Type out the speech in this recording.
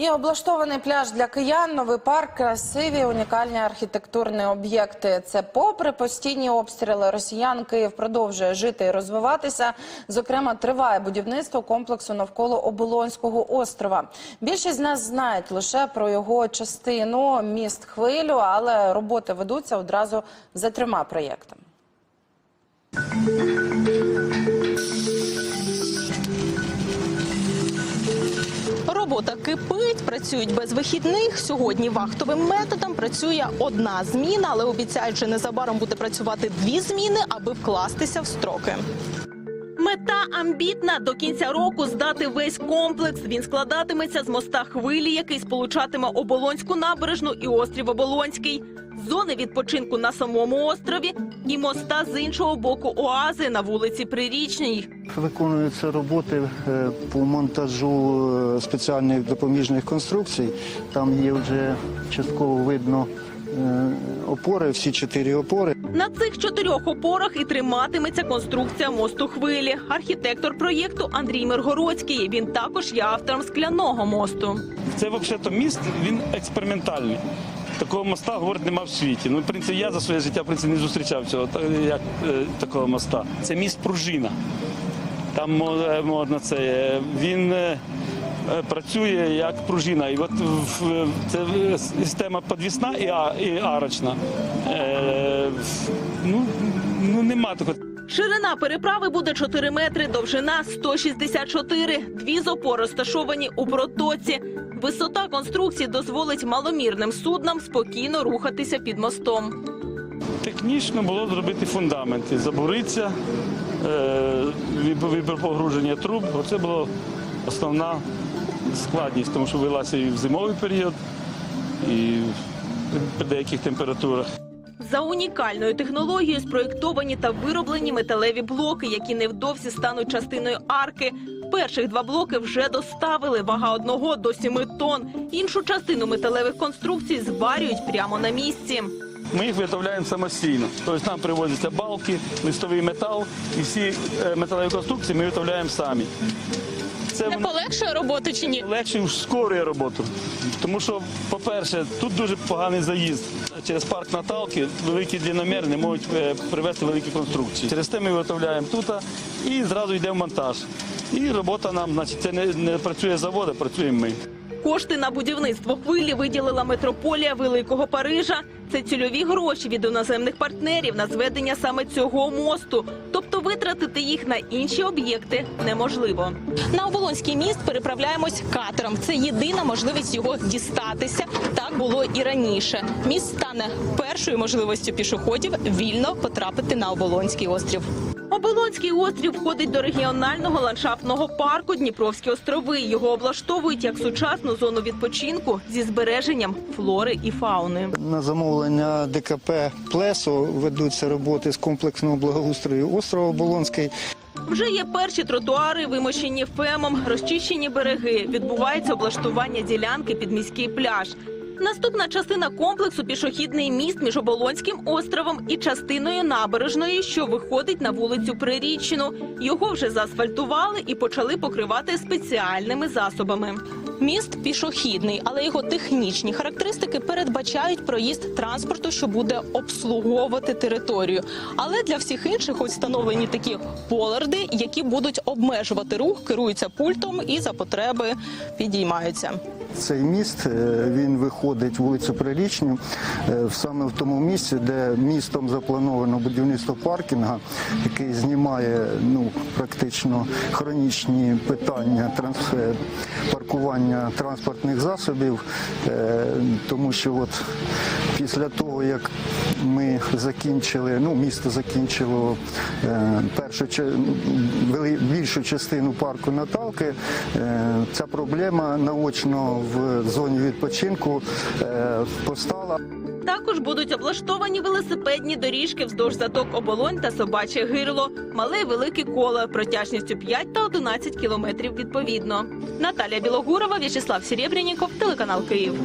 І облаштований пляж для киян, новий парк, красиві унікальні архітектурні об'єкти. Це попри постійні обстріли росіян. Київ продовжує жити і розвиватися. Зокрема, триває будівництво комплексу навколо Оболонського острова. Більшість з нас знають лише про його частину міст хвилю, але роботи ведуться одразу за трьома проєктами. Робота кипить, працюють без вихідних. Сьогодні вахтовим методом працює одна зміна, але обіцяють, що незабаром буде працювати дві зміни, аби вкластися в строки. Мета амбітна до кінця року здати весь комплекс. Він складатиметься з моста хвилі, який сполучатиме Оболонську набережну і острів Оболонський, зони відпочинку на самому острові і моста з іншого боку оази на вулиці Прирічній. Виконуються роботи е, по монтажу е, спеціальних допоміжних конструкцій. Там є вже частково видно опори, всі чотири опори. На цих чотирьох опорах і триматиметься конструкція мосту хвилі. Архітектор проєкту Андрій Миргородський. Він також є автором скляного мосту. Це взагалі міст, він експериментальний. Такого моста, говорить, нема в світі. Ну, в принципі, я за своє життя в принципі, не зустрічав цього та- як, е, такого моста. Це міст пружина. Там мо- е, можна це. е, Він е, е, працює як пружина. І от це е, система підвісна і, арочна. Е, ну, ну, нема такого. Ширина переправи буде 4 метри, довжина 164. Дві з опор розташовані у протоці. Висота конструкції дозволить маломірним суднам спокійно рухатися під мостом. Технічно було зробити фундаменти, забуритися, е, від погруження труб. Оце була основна складність, тому що велася і в зимовий період, і при деяких температурах. За унікальною технологією спроєктовані та вироблені металеві блоки, які невдовзі стануть частиною арки. Перших два блоки вже доставили. Вага одного до 7 тонн. Іншу частину металевих конструкцій зварюють прямо на місці. Ми їх виготовляємо самостійно. Тобто нам привозяться балки, листовий метал і всі е, металеві конструкції ми виготовляємо самі. Це полегшує роботу чи ні? легше ускорює роботу. Тому що, по-перше, тут дуже поганий заїзд. Через парк Наталки великі длинноміри не можуть е, привезти великі конструкції. Через те ми виготовляємо тут і зразу йде в монтаж. І робота нам, значить, це не, не працює завод, а працюємо ми. Кошти на будівництво хвилі виділила метрополія Великого Парижа. Це цільові гроші від іноземних партнерів на зведення саме цього мосту. Тобто витратити їх на інші об'єкти неможливо. На Оболонський міст переправляємось катером. Це єдина можливість його дістатися. Так було і раніше. Міст стане першою можливістю пішоходів вільно потрапити на Оболонський острів. Оболонський острів входить до регіонального ландшафтного парку Дніпровські острови. Його облаштовують як сучасну зону відпочинку зі збереженням флори і фауни. На замовлення ДКП Плесо ведуться роботи з комплексного благоустрою острова Оболонський. Вже є перші тротуари, вимощені фемом, розчищені береги. Відбувається облаштування ділянки під міський пляж. Наступна частина комплексу пішохідний міст між Оболонським островом і частиною набережної, що виходить на вулицю Приріччину. Його вже заасфальтували і почали покривати спеціальними засобами. Міст пішохідний, але його технічні характеристики передбачають проїзд транспорту, що буде обслуговувати територію. Але для всіх інших ось встановлені такі поларди, які будуть обмежувати рух, керуються пультом і за потреби підіймаються. Цей міст е, він виходить вулицю Прирічню е, саме в тому місці, де містом заплановано будівництво паркінга, який знімає ну практично хронічні питання транс- паркування транспортних засобів, е, тому що от після того як ми закінчили, ну місто закінчило е, першу більшу частину парку Наталки, е, ця проблема наочно в зоні відпочинку е, постала. Також будуть облаштовані велосипедні доріжки вздовж заток оболонь та собаче гирло, мале і велике коло протяжністю 5 та 11 кілометрів відповідно. Наталя Білогурова, В'ячеслав Серебряніков, телеканал Київ.